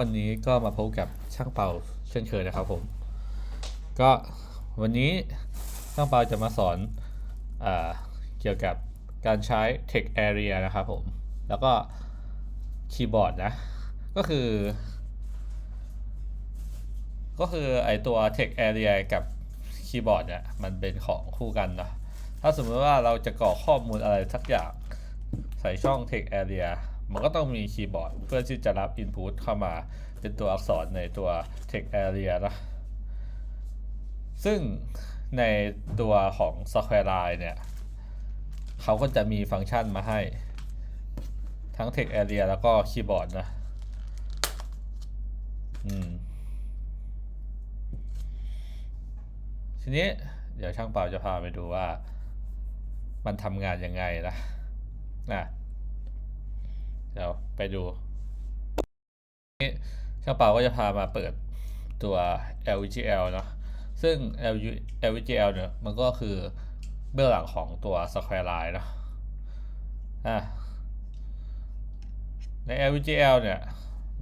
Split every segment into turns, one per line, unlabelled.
วันนี้ก็มาพบกับช่างเป่าเช่นเคยนะครับผม ก็วันนี้ช่างเป่าจะมาสอนอเกี่ยวกับการใช้ text area นะครับผม แล้วก็คีย์บอร์ดนะ ก็คือ ก็คือไอตัว text area กับคีย์บอร์ดเนี่ยมันเป็นของคู่กันเนะถ้าสมมติว่าเราจะกรอกข้อมูลอะไรสักอย่างใส่ช่อง text area มันก็ต้องมีคีย์บอร์ดเพื่อที่จะรับ input เข้ามาเป็นตัวอักษรในตัว text area นะซึ่งในตัวของ Square Line เนี่ยเขาก็จะมีฟังก์ชันมาให้ ทั้ง text area แล้วก็คีย์บอร์ดนะอืมทีนี้เดี๋ยวช่างเปาจะพาไปดูว่า มันทำงานยังไงนะนะ เดี๋ยวไปดูนี่ช่างเปาก็จะพามาเปิดตัว LVGL เนอะซึ่ง LVGL เนี่ยมันก็คือเบื้องหลังของตัว Square Line เนะอะใน LVGL เนี่ย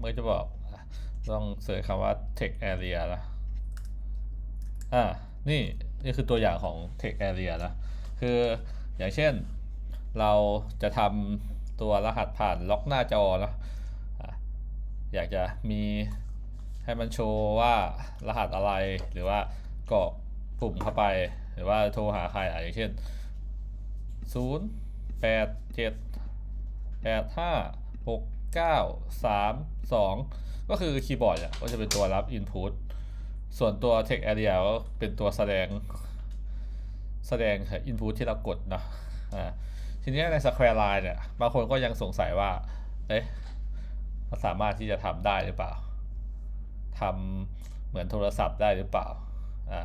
มันก็จะบอกต้องเสิร์ชคำว่า text area นะอ่านี่นี่คือตัวอย่างของ text area นะคืออย่างเช่นเราจะทำ ตัวรหัสผ่านล็อกหน้าจอเนอะอยากจะมีให้มันโชว์ว่ารหัสอะไรหรือว่ากรอกปุ่มเข้าไป หรือว่าโทรหาใครอะอย่างเช่น 0 8 7 8 5 6 9 3 2 ก็คือคีย์บอร์ดอะก็จะเป็นตัวรับ input ส่วนตัว text area ก็เป็นตัวแสดง แสดง input ที่เรากดเนะอ่า ทีนี้ใน Square Line เนี่ย บางคนก็ยังสงสัยว่า เอ๊ะมันสามารถที่จะทำได้หรือเปล่าทำเหมือนโทรศัพท์ได้หรือเปล่า อ่า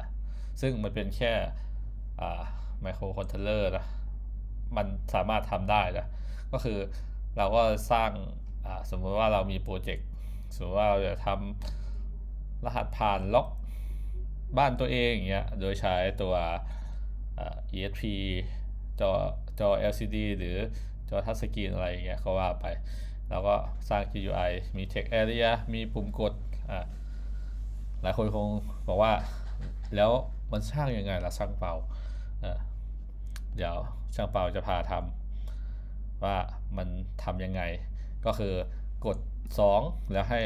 ซึ่งมันเป็นแค่ อ่า ไมโครคอนโทรลเลอร์นะ มันสามารถทำได้นะ ก็คือเราก็สร้าง อ่า สมมติว่าเรามีโปรเจกต์ สมมติว่าเราจะทำรหัสผ่านล็อกบ้านตัวเองอย่างเงี้ย โดยใช้ตัวอ่า ESP จอ จอ LCD หรือจอทัชสกรีนอะไรอย่างเงี้ยก็ว่าไป แล้วก็สร้าง GUI มี text area มีปุ่มกดอ่าหลายคนคงบอกว่าแล้วมันสร้างยังไงล่ะช่างเปาเอ่อเดี๋ยวช่างเปาจะพาทำว่ามันทำยังไง ก็คือกด 2 แล้วให้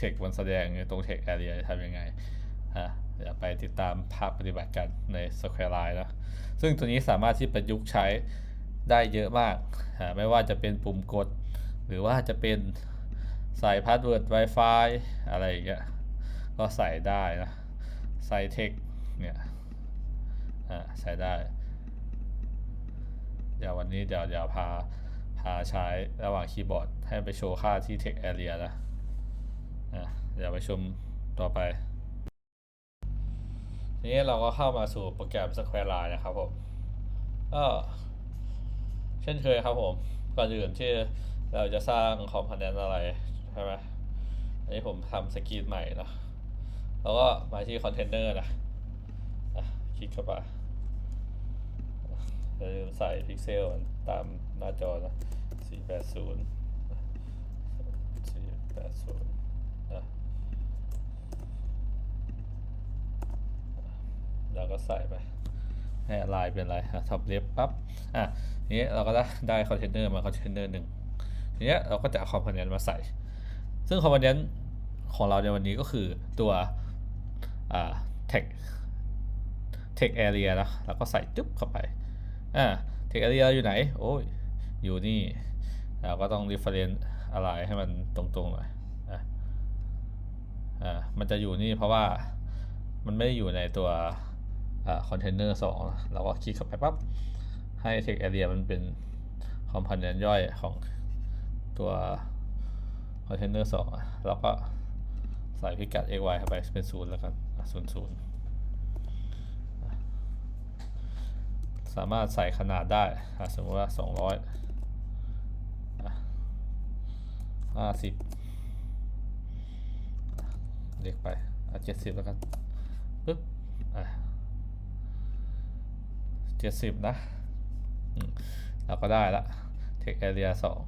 text มันแสดงตรง text area ทำยังไงอะ เดี๋ยวไปติดตามภาพปฏิบัติกันใน Square Line นะ ซึ่งตัวนี้สามารถที่ประยุกต์ใช้ได้เยอะมาก ไม่ว่าจะเป็นปุ่มกด หรือว่าจะเป็นใส่พาสเวิร์ด Wi-Fi อะไรอย่างเงี้ย ก็ใส่ได้นะ ใส่เทคเนี่ยอ่าใส่ได้ เดี๋ยววันนี้เดี๋ยวเดี๋ยวพาพาใช้ระหว่างคีย์บอร์ด ให้ไปโชว์ค่าที่ text area นะ เดี๋ยวไปชมต่อไป นี้เราก็เข้ามาสู่โปรแกรม Square Line นะครับผมก็เช่นเคยครับผม ก่อนอื่นที่เราจะสร้างคอมโพเนนต์อะไร ใช่ไหมอันนี้ผมทำสกรีนใหม่นะแล้วก็มาที่คอนเทนเนอร์นะคลิกเข้าไปอย่าลืมใส่พิกเซลตามหน้าจอนะ480 480นะ เราก็ใส่ไปให้ลายเป็นอะไรท็อปเล็บปั๊บอะทีนี้เราก็ได้ได้คอนเทนเนอร์มาคอนเทนเนอร์หนึ่งทีนี้เราก็จะเอาคอมโพเนนต์มาใส่ ซึ่งคอมโพเนนต์ของเราในวันนี้ก็คือตัวอ่า text text area นะแล้วก็ใส่จุ๊บเข้าไป อ่า text area อยู่ไหน โอ้ย อยู่นี่ เราก็ต้อง reference อะไรให้มันตรงๆหน่อย อะอ่า มันจะอยู่นี่เพราะว่ามันไม่ได้อยู่ในตัว คอนเทนเนอร์สองเราก็คลิกเข้าไปปั๊บให้ text area มันเป็นคอมโพเนนต์ย่อยของตัวคอนเทนเนอร์สองแล้วก็ใส่พิกัด x y เข้าไปเป็นศูนย์แล้วกันศูนย์ศูนย์สามารถใส่ขนาดได้ สมมติว่าสองร้อยห้าสิบเล็กไปเจ็ดสิบแล้วกันปึ๊บ อะเจ็ดสิบนะ เราก็ได้ละ text area สอง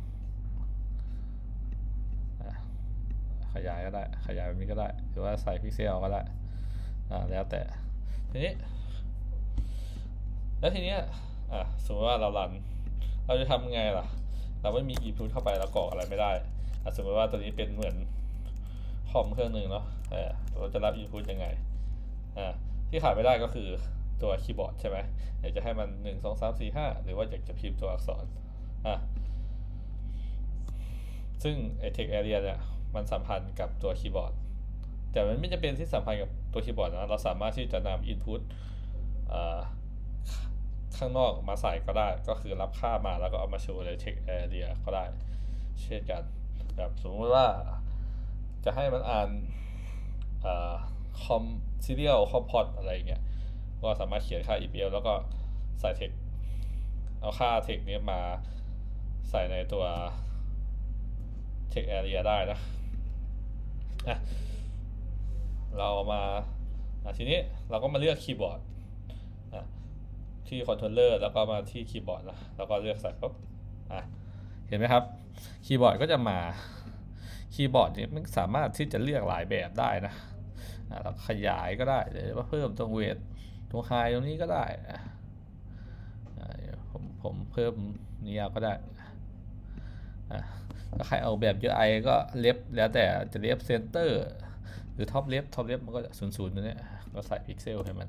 ขยายก็ได้ ขยายแบบนี้ก็ได้ หรือว่าใส่พิกเซลก็ได้อ่าแล้วแต่ ทีนี้ แล้วทีนี้อะสมมติว่าเรารัน เราจะทำไงล่ะ เราไม่มี input เข้าไปเรากรอกอะไรไม่ได้อะสมมติว่าตัวนี้เป็นเหมือนคอมเครื่องหนึ่งเนาะเออเราจะรับ input ยังไง อ่า ที่ขาดไม่ได้ก็คือ ตัวคีย์บอร์ดใช่ไหมอยากจะให้มันหนึ่งสองสามสี่ห้าหรือว่าอยากจะพิมพ์ตัวอักษรอะซึ่งไอ text area เนี่ยมันสัมพันธ์กับตัวคีย์บอร์ด แต่มันไม่จำเป็นที่สัมพันธ์กับตัวคีย์บอร์ดนะ เราสามารถที่จะนำ input อ่าข้างนอกมาใส่ก็ได้ ก็คือรับค่ามาแล้วก็เอามาโชว์ใน text area ก็ได้ เช่นกันแบบสมมติว่าจะให้มันอ่านคอมซีเรียลคอมพอตอะไรเงี้ย ก็สามารถเขียนค่า EPL แล้วก็ใส่ text เอาค่า text นี้มาใส่ในตัว text area ได้นะอะเรามาอะทีนี้เราก็มาเลือกคีย์บอร์ดอะที่คอนโทรลเลอร์แล้วก็มาที่คีย์บอร์ดนะแล้วก็เลือกใส่ปุ๊บอะเห็นไหมครับ คีย์บอร์ดก็จะมาคีย์บอร์ดเนี่ยมันสามารถที่จะเลือกหลายแบบได้นะอะเราขยายก็ได้หรือว่าเพิ่มตรงเวท ตรงไฮตรงนี้ก็ได้อะผมผมเพิ่มนี้เอาก็ได้ถ้าใครเอาแบบเยอะไอก็เล็บแล้วแต่จะเล็บเซนเตอร์หรือท็อปเลฟท็อปเลฟมันก็จะศูนย์ศูนย์ตัวนี้ก็ใส่พิกเซลให้มัน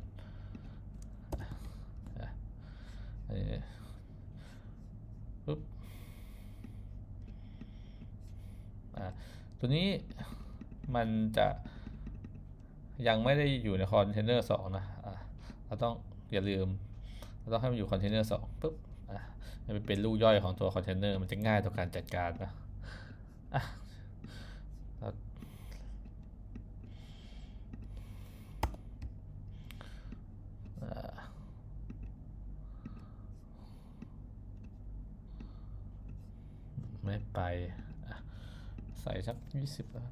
ปุ๊บตัวนี้มันจะยังไม่ได้อยู่ในคอนเทนเนอร์สองนะ เราต้องอย่าลืม เราต้องให้มันอยู่คอนเทนเนอร์สองปุ๊บอะมันเป็นลูกย่อยของตัวคอนเทนเนอร์มันจะง่ายต่อการจัดการนะอะไม่ไป ใส่สักยี่สิบแล้ว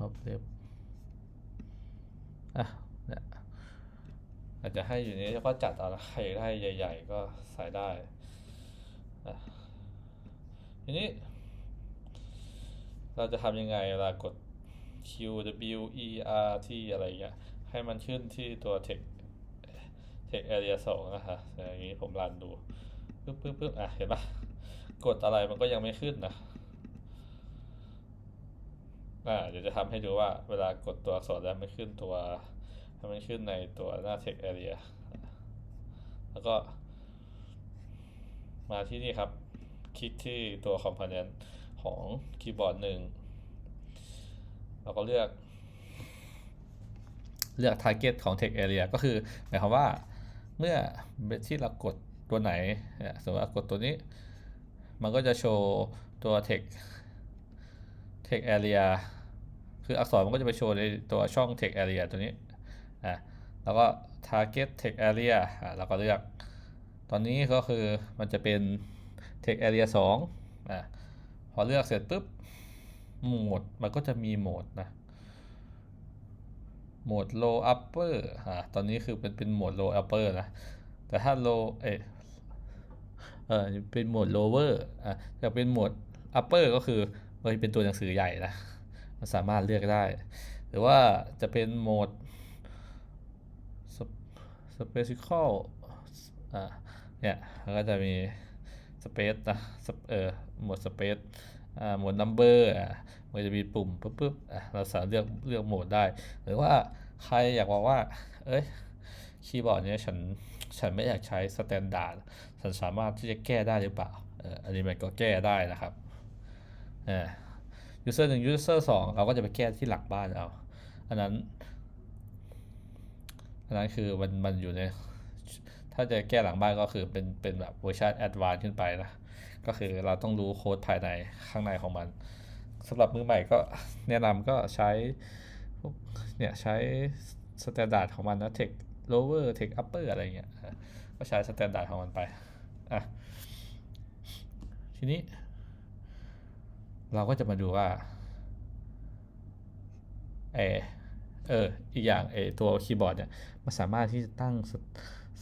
กันอะฮอปเล็บอะเนี่ยอาจจะให้อยู่นี้แล้วก็จัดเอาละใครได้ใหญ่ ๆ ก็ใส่ได้อะทีนี้ เราจะทำยังไงเวลากด Q W E R T อะไรเงี้ย ให้มันขึ้นที่ตัว text text area 2นะฮะอย่างนี้ผมรันดูปึ๊บปึ๊บปึ๊บอะ เห็นปะกดอะไรมันก็ยังไม่ขึ้นนะ อ่าเดี๋ยวจะทำให้ดูว่าเวลากดตัวอักษรแล้วมันขึ้นตัวให้มันขึ้นในตัวหน้า text area แล้วก็มาที่นี่ครับ คลิกที่ตัว component ของคีย์บอร์ดหนึ่งเราก็เลือก เลือก target ของ text area ก็คือหมายความว่าเมื่อที่เรากดตัวไหน สมมติว่ากดตัวนี้ มันก็จะโชว์ตัว text text area คืออักษรมันก็จะไปโชว์ในตัวช่อง text area ตัวนี้อะแล้วก็ target text area อะเราก็เลือก ตอนนี้ก็คือมันจะเป็น text area 2อะพอเลือกเสร็จปุ๊บโหมดมันก็จะมีโหมดนะโหมด low upper อ่าตอนนี้คือเป็นเป็นโหมด low upper นะ แต่ถ้า low เอเออเป็นโหมด lower อะแต่เป็นโหมด upper ก็คือ มันเป็นตัวหนังสือใหญ่นะมันสามารถเลือกได้ หรือว่าจะเป็นโหมด special อ่าเนี่ยมันก็จะมี space นะเออโหมด space อ่าโหมด number อะมันจะมีปุ่มปุ๊บปุ๊บอะเราสามารถเลือกเลือกโหมดได้ หรือว่าใครอยากบอกว่า เอ้ยคีย์บอร์ดเนี้ยฉันฉันไม่อยากใช้สแตนดาร์ดฉันสามารถที่จะแก้ได้หรือเปล่าเอออันนี้มันก็แก้ได้นะครับ เออ user หนึ่ง user สองเราก็จะไปแก้ที่หลักบ้านเอา อันนั้น อันนั้นคือมันมันอยู่ใน ถ้าจะแก้หลังบ้านก็คือเป็นเป็นแบบเวอร์ชันแอดวานซ์ขึ้นไปนะ ก็คือเราต้องรู้โค้ดภายในข้างในของมันสำหรับมือใหม่ก็แนะนำก็ใช้พวกเนี่ยใช้สแตนดาร์ดของมันนะ Tech Lower Tech Upper อร์อะไรเงี้ย ก็ใช้สแตนดาร์ดของมันไป อะ ทีนี้ เราก็จะมาดูว่าเออเอออีกอย่างเออตัวคีย์บอร์ดเนี่ยมันสามารถที่จะตั้งส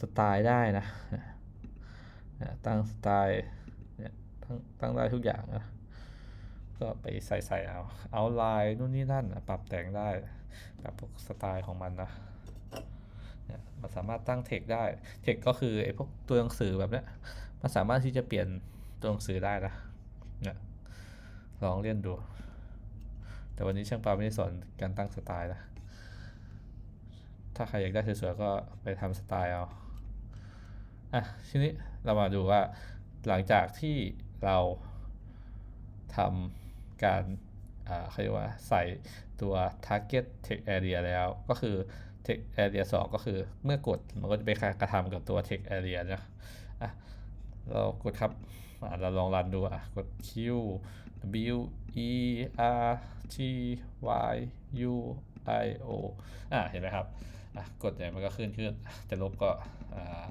สไตล์ได้นะตั้งสไตล์เนี่ยตั้งตั้งได้ทุกอย่างนะก็ไปใส่ใส่เอาเอาลน์นู่นนี่นั่นปรับแต่งได้ปรับพวกสไตล์ของมันนะเนี่ยมันสามารถตั้งเทคได้เทคก็คือไอ้พวกตัวหนังสือแบบเนี้ยมันสามารถที่จะเปลี่ยนตัวหนังสือได้นะเนี่ย ลองเล่นดู แต่วันนี้ช่างปาไม่ได้สอนการตั้งสไตล์นะถ้าใครอยากได้สวยๆก็ไปทำสไตล์เอาอะทีนี้เรามาดูว่าหลังจากที่เราทำการเขาเรียกว่าใส่ตัว target text area แล้วก็คือ text area 2 ก็คือเมื่อกดมันก็จะไปกระทำกับตัว text area นะอะเรากดครับ อะเราลองรันดูอะกด Q W E R T Y U I O อะเห็นไหมครับอะกดเนี่ยมันก็ขึ้นขึ้นจะลบก็อ่า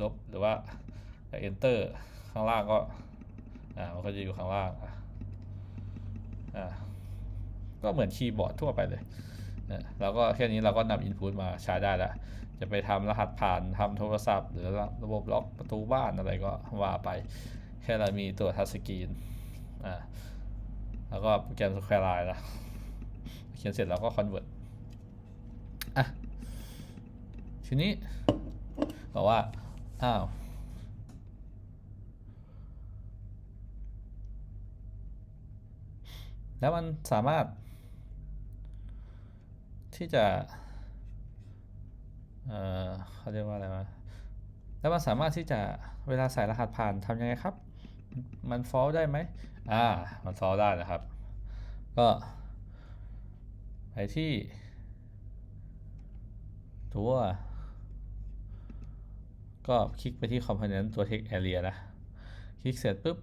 ลบหรือว่า enter ข้างล่างก็อ่ามันก็จะอยู่ข้างล่างอะอ่าก็เหมือนคีย์บอร์ดทั่วไปเลยเนี่ยแล้วก็แค่นี้เราก็นำ input มาใช้ได้แล้ว จะไปทำรหัสผ่านทำโทรศัพท์ หรือระบบล็อกประตูบ้านอะไรก็ว่าไป แค่เรามีตัวทัชสกรีนอ่าแล้วก็โปรแกรม Square Line นะเขียนเสร็จแล้วก็ convert อะทีนี้บอกว่า อ้าว แล้วมันสามารถ ที่จะ เอ่อเขาเรียกว่าอะไรวะ แล้วมันสามารถที่จะเวลาใส่รหัสผ่านทำยังไงครับ มันฟอลได้ไหมอ่า มันฟอลได้นะครับ ก็ไปที่ตัว ก็คลิกไปที่ component ตัว text area นะ คลิกเสร็จปุ๊บ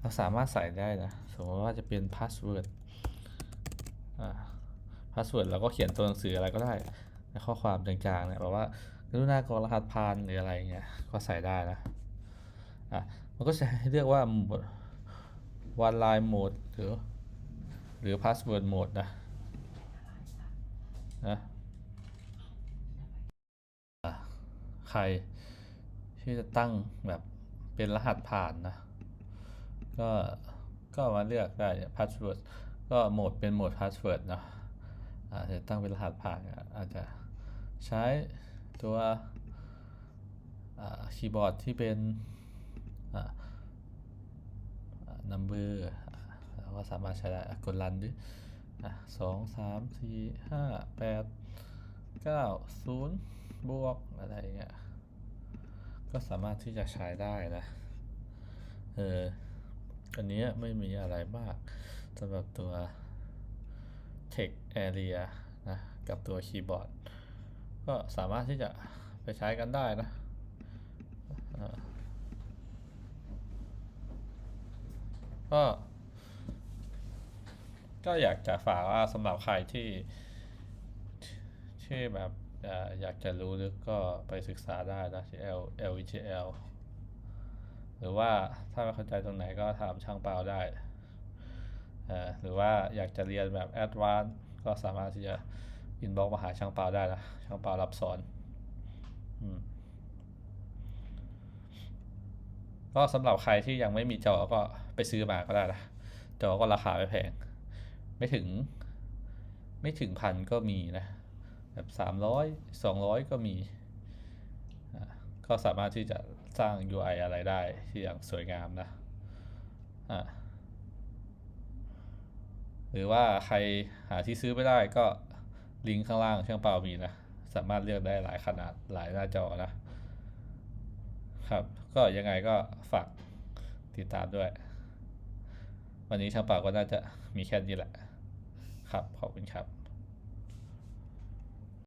เราสามารถใส่ได้นะ สมมติว่าจะเป็น password อ่า password เราก็เขียนตัวหนังสืออะไรก็ได้ในข้อความจางๆเนี่ยแบบว่า รุณากรอรหัสผ่านหรืออะไรเงี้ยก็ใส่ได้นะอะมันก็จะให้เลือกว่า one line mode หรือหรือ password mode นะนะอะใครที่จะตั้งแบบเป็นรหัสผ่านนะก็ก็มาเลือกได้เนี่ย password ก็โหมดเป็นโหมด password เนอะอาจจะตั้งเป็นรหัสผ่านอาจจะใช้ ตัวคีย์บอร์ดที่เป็นอ่าอ่า number อ่าเราก็สามารถใช้ได้กดรันดิอะสองสามสี่ห้าแปดเก้าศูนย์บวกอะไรอย่างเงี้ยก็สามารถที่จะใช้ได้นะ เออ อันนี้ไม่มีอะไรมากสำหรับตัว text area นะ กับตัวคีย์บอร์ด ก็สามารถที่จะไปใช้กันได้นะก็ ก็อยากจะฝากว่าสำหรับใครที่ ที่แบบอยากจะรู้ลึกก็ไปศึกษาได้นะที่ L L G L หรือว่าถ้าไม่เข้าใจตรงไหนก็ถามช่างเปาได้ หรือว่าอยากจะเรียนแบบแอดวานซ์ก็สามารถที่จะ อินบ็อกมาหาช่างเปาได้นะช่างเปารับสอนอก็สำหรับใครที่ยังไม่มีจอก็ไปซื้อมาก็ได้นะจอก็ราคาไม่แพง ไม่ถึง ไม่ถึงพันก็มีนะ แบบสามร้อยสองร้อยก็มีก็สามารถที่จะสร้าง UI อะไรได้ที่อย่างสวยงามนะะหรือว่าใครหาที่ซื้อไม่ได้ก็ ลิงก์ข้างล่างช่างเปล่ามีนะ สามารถเลือกได้หลายขนาดหลายหน้าจอนะ ครับ ก็ยังไงก็ฝากติดตามด้วย วันนี้ช่างเปล่าก็น่าจะมีแค่นี้แหละ ครับ ขอบคุณครับ